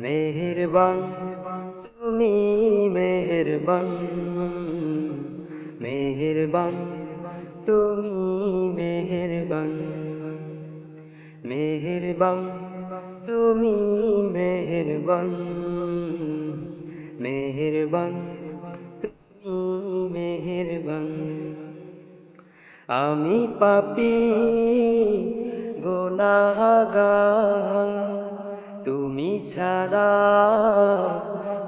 মেহেরবান তুমি মেহেরবান। মেহেরবান তুমি মেহেরবান। মেহেরবান তুমি মেহেরবান। মেহেরবান, তুমি মেহেরবান। আমি পাপি গোনাগার তুমি ছাড়া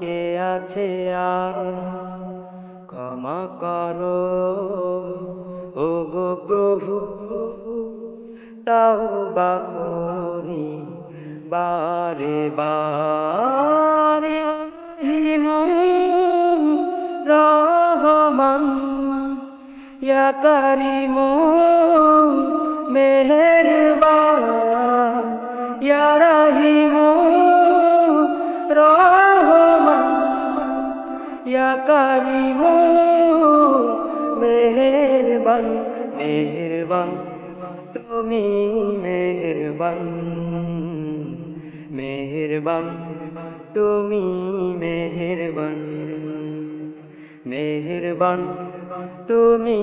কে আছে ক্ষমা করো ও গো প্রভু। তাও বা করি বারে বারে। রহমান ইয়া করিম মেহেরবান ইয়া রহিম রহমান ইয়া করিম মেহেরবান মেহেরবান তুমি মেহেরবান মেহেরবান। তুমি মেহেরবান মেহেরবান, তুমি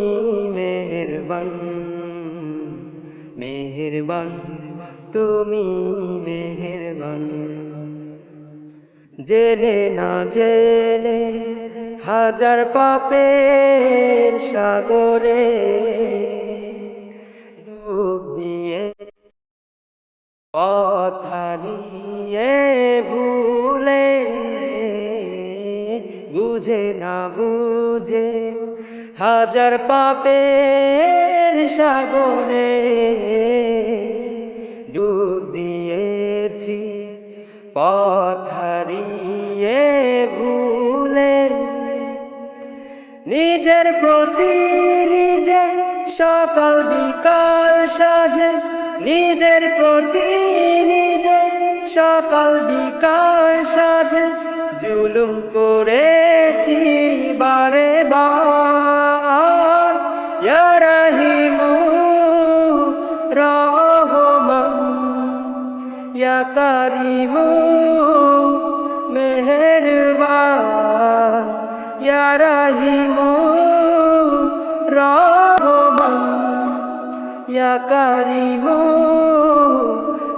মেহেরবান মেহেরবান, তুমি মেহেরবান। জেনে না জেনে হাজার পাপের সাগরে ডুব দিয়ে পথারিয়ে বুঝে না বুঝে হাজার পাপের সাগরে ডুব দিয়েছি পথারিয়ে ভুলে। নিজের প্রতি নিজে সকাল বিকাল সাজে, নিজের প্রতি সকাল বিকাল সাজে জুলুম করেছি বারে বার। রাহিমু, রহমান। ইয়া কারিমু, মেহেরবান। ইয়া রাহিমু, রহমান। ইয়া কারিমু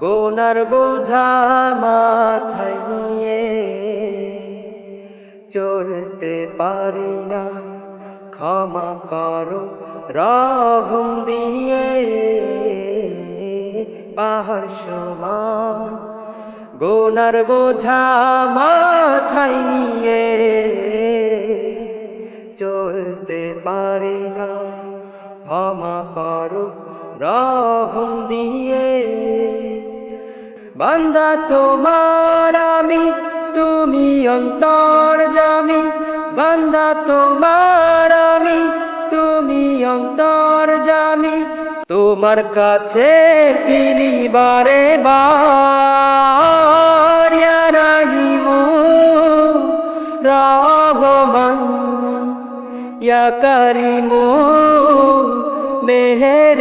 গোনার বোঝা মাথায় নিয়ে চলতে পারি না। ক্ষমা করো রহম দিয়ে পাহাড় সমান। গোনার বোঝা মাথায় নিয়ে চলতে পারি না। ক্ষমা করো রহম দিয়ে বান্দা তোমার আমি, তুমি অন্তর জামি। বান্দা তোমার আমি, তুমি অন্তর জামি। তোমার কাছে ফিরি বারে বার রাহিমু, রহমান, ইয়া করিমু মেহে